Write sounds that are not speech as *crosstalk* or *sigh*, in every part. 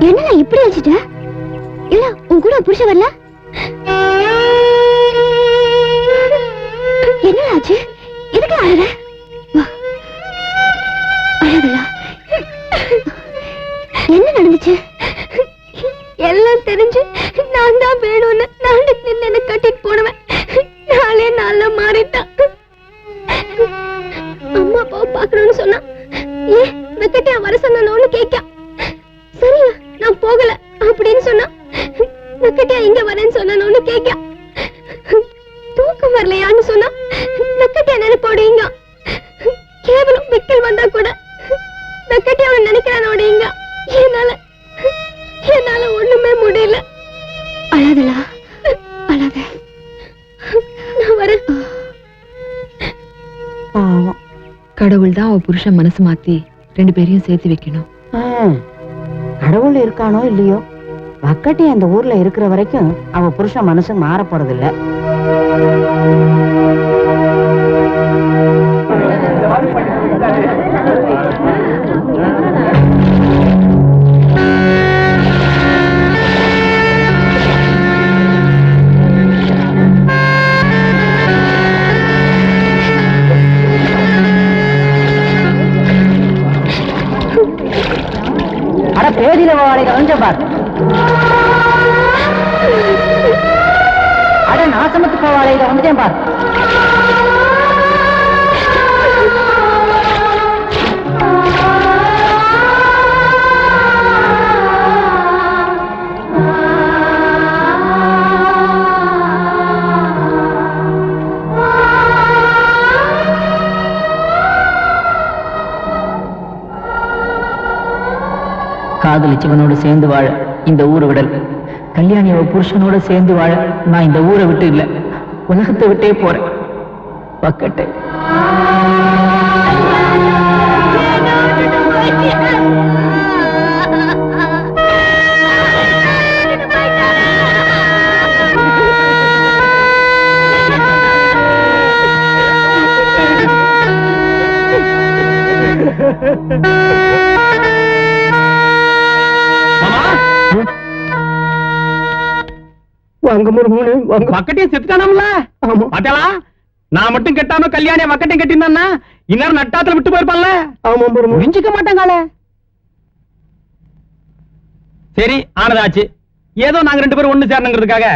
என்னடா இப்படி வச்சுட்ட இல்ல உன் கூட புருஷ வரல? என்னடா ஆச்சு? எதுக்கு அழற? வா. அழகலா என்ன நடந்துச்சு? எல்லாம் தெரிஞ்சு நான் தான் வேணும்னு நான் நின்று என்ன கட்டிட்டு போனவன். அவன் நினைக்கிறானோடுங்க என்னால என்னால ஒண்ணுமே முடியல. அழாதலா அழாத நான் வரேன். பாவம். கடவுள் தான் அவ புருஷன் மனசு மாத்தி ரெண்டு பேரையும் சேர்த்து வைக்கணும். ஆ, கடவுள் இருக்கானோ இல்லையோ? வக்கட்டி அந்த ஊர்ல இருக்கிற வரைக்கும் அவ புருஷன் மனசு மாற போறதில்ல. ஆசிரமத்து போவாளே இதை வந்துட்டேன் பார். காதலிச்சவனோட சேர்ந்து வாழ இந்த ஊரை விடல். கல்யாணி அவ புருஷனோட சேர்ந்து வாழ நான் இந்த ஊரை விட்டு இல்ல. உலகத்தை விட்டே போறேன். பக்கட்டை *laughs* வாங்க முருகனே செத்துட்டானாம்ல? ஆமா. நான் மட்டும் கெட்டாம கல்யாணிய மக்கட்டையும் கட்டியிருந்தான்னா இந்நேரம் நட்டாத்துல விட்டு போயிருப்பான்ல? ஆமா முருகன் புரிஞ்சுக்க மாட்டாங்களே. சரி ஆனதாச்சு. ஏதோ நாங்க ரெண்டு பேரும் ஒண்ணு சேரணுங்கிறதுக்காக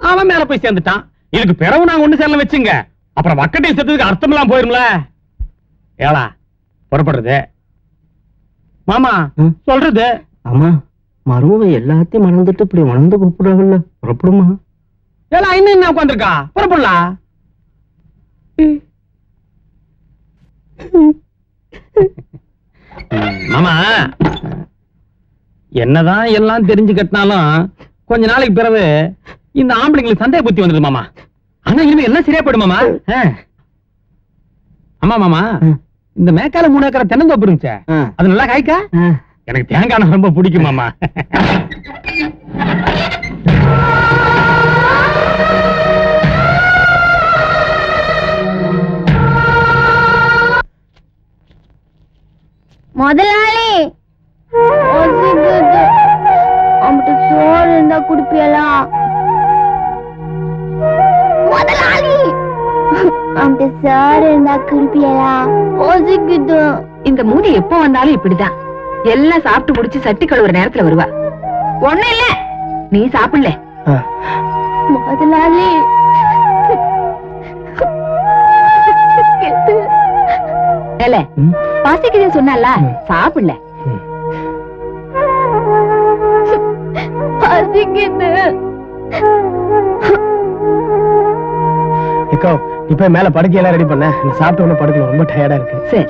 அவன் மேல போய் சேர்ந்துட்டான். இதுக்கு பிறகு நாங்க ஒண்ணு சேரல வச்சுங்க. அப்புறம் மக்கட்டையும் செத்ததுக்கு அர்த்தம் எல்லாம் போயிரும்ல? ஏளா புறப்படுறது. மாமா. சொல்றது. அம்மா மருமக எல்லாத்தையும் மறந்துட்டு இப்படி வளர்ந்து கூப்பிடுறாங்கல்ல. புறப்படுமா? ஏளா இன்னும் என்ன உட்காந்துருக்கா புறப்படலாம் மாமா என்னதான் எல்லாம் தெரிஞ்சு கட்டினாலும் கொஞ்ச நாளைக்கு பிறகு இந்த ஆம்பளைங்களுக்கு சந்தேக புத்தி வந்துடுது மாமா. ஆனா இனிமே எல்லாம் சரியா போயிடும் மாமா. ஆமா மாமா. இந்த மேக்கால மூணு ஏக்கரை தென்னந்தோப்பு இருந்துச்சே? அது நல்லா காய்க்கா? எனக்கு தேங்காய் ரொம்ப பிடிக்கும் மாமா. முதலாளி. அம்பிட்டு சோறு இருந்தா குடுப்பியலா? முதலாளி. அம்பிட்டு சோறு இருந்தா குடுப்பியலா? பசிக்குது இந்த மூடி எப்போ வந்தாலும் இப்படிதான். எல்லாம் சாப்பிட்டு முடிச்சு சட்டி கழுவுற நேரத்துல வருவா. ஒண்ணு இல்ல. நீ சாப்பிடல. முதலாளி. ஏல ம். பசிக்குதுன்னு சொன்னால சாப்பிடல. பசிக்குது. இப்போ இப்ப மேல படுக்கையெல்லாம் ரெடி பண்ண நான் சாப்பிட்ட உடனே படுக்கணும் ரொம்ப டயர்டா இருக்கு. சரி.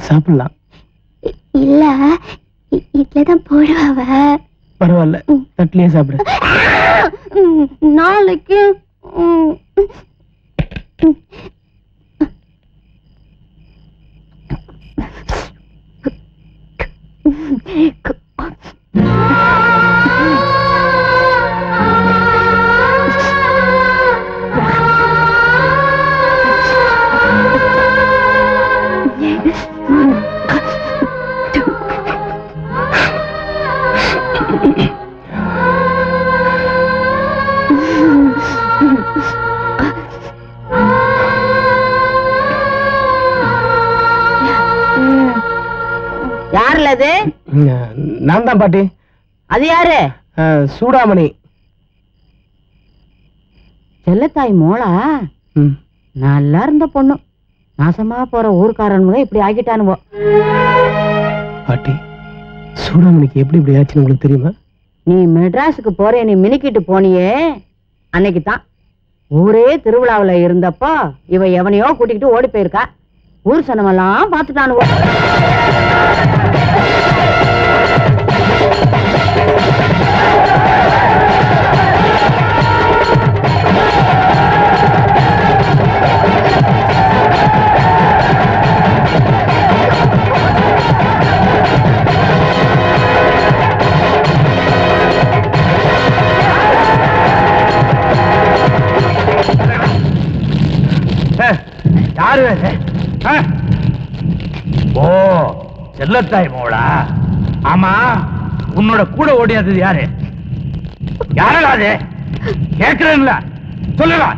சாப்பிடலாமா சாப்பிடலாம் இல்ல இ- இட்லி தான் போடுவாவ பரவாயில்ல தட்டிலேயே சாப்பிடு. நாளைக்கு ம், நான் தான் பாட்டி. அது யாரு? சூடாமணி. செல்லத்தாய் மோளா. நல்லா இருந்த பொண்ணு. நாசமா போற ஊர்க்காரனுங்க இப்படி ஆக்கிட்டானுவோ. பாட்டி சூடாமணிக்கு எப்படி இப்படி ஆச்சுன்னு உங்களுக்கு தெரியுமா? நீ மெட்ராஸுக்கு போறே நீ மினிக்கிட்டு போனியே. அன்னைக்கு தான். ஊரே திருவிழாவுல இருந்தப்போ இவ எவனையோ கூட்டிக்கிட்டு ஓடி போயிருக்கா. ஊர் சனமெல்லாம் பார்த்துட்டானுவோ. ஓ செல்லத்தாய் மோளா. ஆமா உன்னோட கூட ஓடியாதது யாரு? யாரடா அது? சொல்லுடா.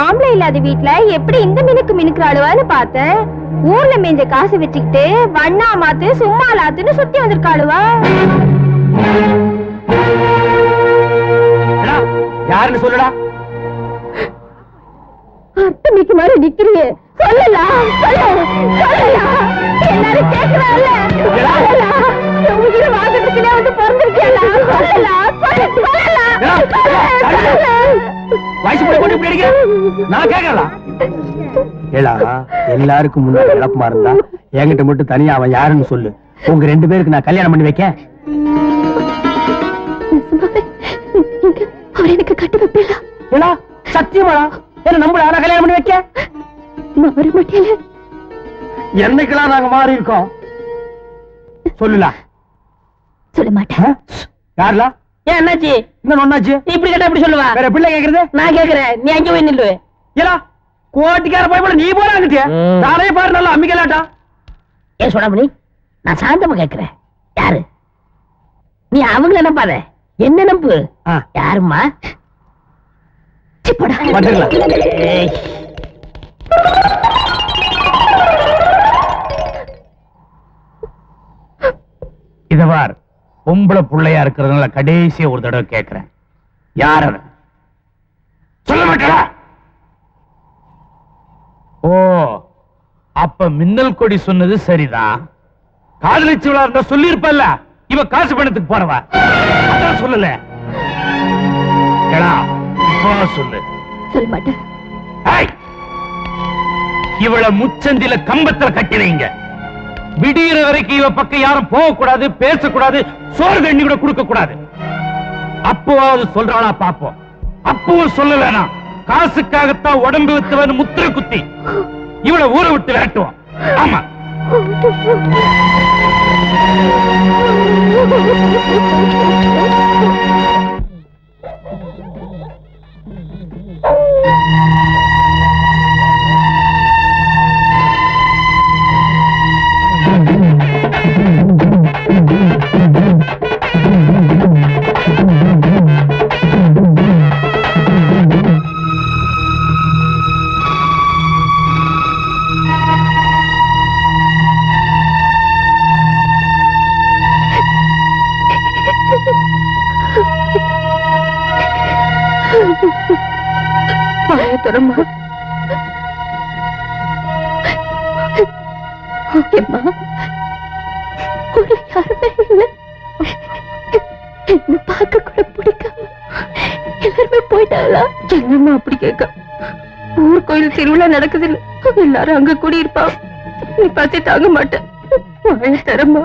ஆம்பளை இல்லாத வீட்டுல எப்படி இந்த மினுக்கு மினுக்குறாளுவான்னு பார்த்தேன் ஊர்ல மேஞ்ச காசு வச்சுக்கிட்டு வண்ணா மாத்து சும்மா லாத்துன்னு சுத்தி வந்திருக்காளுவா? யாருன்னு சொல்லுடா. அத்தனைக்கு மாதிரி நிக்கிறியே. சொல்லலாம் சொல்ல சொல்லலாம் எல்லாரும் கேக்குறாங்கல்ல. சொல்லலாம் என் உயிரை வாங்குறதுக்குனே வந்து பிறந்திருக்கியலா சொல்லலாம் சொல்ல சொல்லலாம் சொல்லலாம் வயசு போய் போட்டு இப்படி அடிக்கிற? நான் கேட்கலாம் ஏலா எல்லாருக்கும் முன்னாடி இழப்பமா இருந்தா என்கிட்ட மட்டும் தனியா அவன் யாருன்னு சொல்லு. உங்க ரெண்டு பேருக்கு நான் கல்யாணம் பண்ணி வைக்க வைப்பீங்களா ஏலா சத்தியமாடா? என்ன நம்மள யாரா கல்யாணம் பண்ணி வைக்க? மாற மாட்டேல என்னைக்கெல்லாம் நாங்க மாறி இருக்கோம்? சொல்லுலா சொல்ல மாட்டேன். யாருலா ஏன் என்னாச்சு என்ன ஒண்ணாச்சு இப்படி கேட்டா எப்படி சொல்லுவா? வேற பிள்ளை கேக்குறது? நான் கேக்குறேன். நீ அங்கே போய் நில்லு. ஏலா கோட்டிக்கார போய் போல நீ ம். நானே பாரு நல்லா அம்மிக்கலாட்டா ஏன் சொடாமணி நான் சாந்தமா கேக்குறேன். யாரு? நீ அவங்கள நம்பாத. என்ன நம்பு? ஆ. யாரும்மா சிப்படா வந்துடலாம் ஏய், இத பார். பொம்பளை புள்ளையா இருக்கிறதுனால கடைசியா ஒரு தடவை கேக்குறேன். யார் அவன்? சொல்ல மாட்டா ஓ அப்ப மின்னல் கொடி சொன்னது சரிதான் காதலிச்சவளா இருந்தா சொல்லியிருப்பல்ல. இவ காசு பணத்துக்கு போறவா சொல்லல. ஏடா இப்போ சொல்லு சொல்ல மாட்டேன்! இவள முச்சந்தில கம்பத்துல கட்டி வைங்க விடியிற வரைக்கும் இவ பக்கம் யாரும் போக கூடாது பேசக்கூடாது சோறு தண்ணி கூட கொடுக்க கூடாது அப்போவாவது சொல்றாளா பாப்போம். அப்பவும் சொல்லலனா காசுக்காகத்தான் உடம்பு வித்தவன் முத்திர குத்தி இவள ஊரை விட்டு விரட்டுவோம் ஆமா. *laughs* வாயத்துறமா ஓகேம்மா ஊர்ல யாருமே இல்லை. என்ன பார்க்க கூட பிடிக்காம எல்லாருமே போயிட்டாங்களா? என்னம்மா அப்படி கேட்க? ஊர் கோயில் திருவிழா நடக்குது எல்லாரும் அங்க கூடி இருப்பாங்க நீ பார்த்து தாங்க மாட்டேன். வாழ தரமா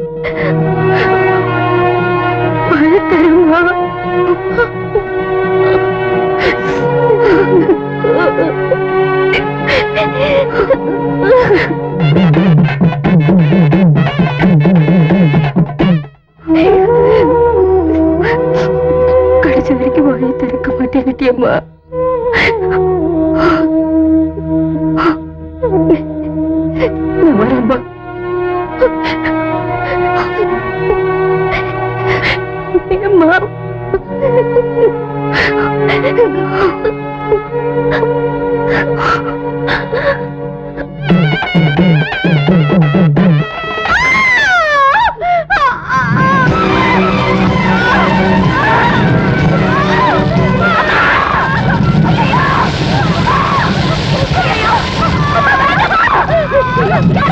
அம்மா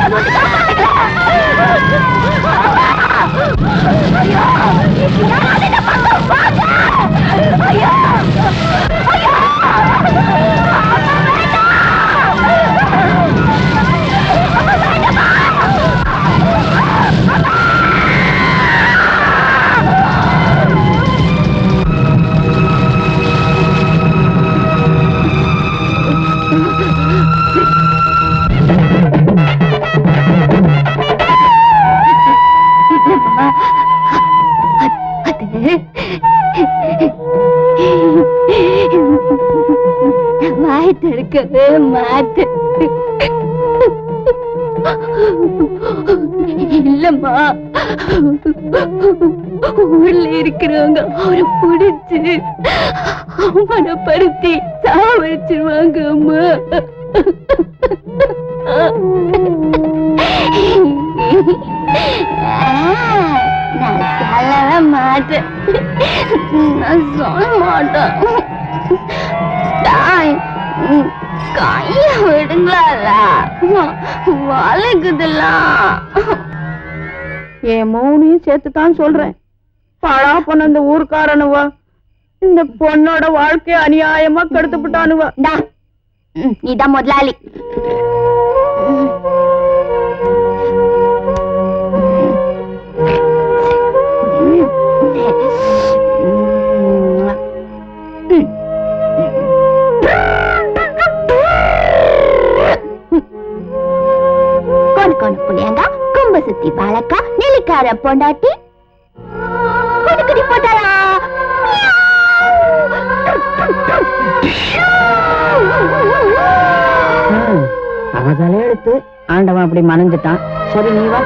வாய் திறக்கவே மாட்டேன். இல்லம்மா ஊர்ல இருக்கிறவங்க அவரை பிடிச்சு அவமானப்படுத்தி சாவச்சிருவாங்க அம்மா. நான் சொல்லவே மாட்டேன். நான் சொல்ல மாட்டேன். கைய விடுங்களா வளைக்குதெல்லாம் என் மௌனியும் சேர்த்து தான் சொல்றேன். பாழா பொண்ணு இந்த ஊர்க்காரனுவ இந்த பொண்ணோட வாழ்க்கைய அநியாயமா கெடுத்துட்டானுவ டா நீதான் முதலாளி. கும்ப பாலக்கா நெல்லிக்கார பொண்டாட்டி. குடுக்குடி போட்டாளா? ம், அவ தலையெடுத்து ஆண்டவன் அப்படி மணந்துட்டான் சரி நீ வா.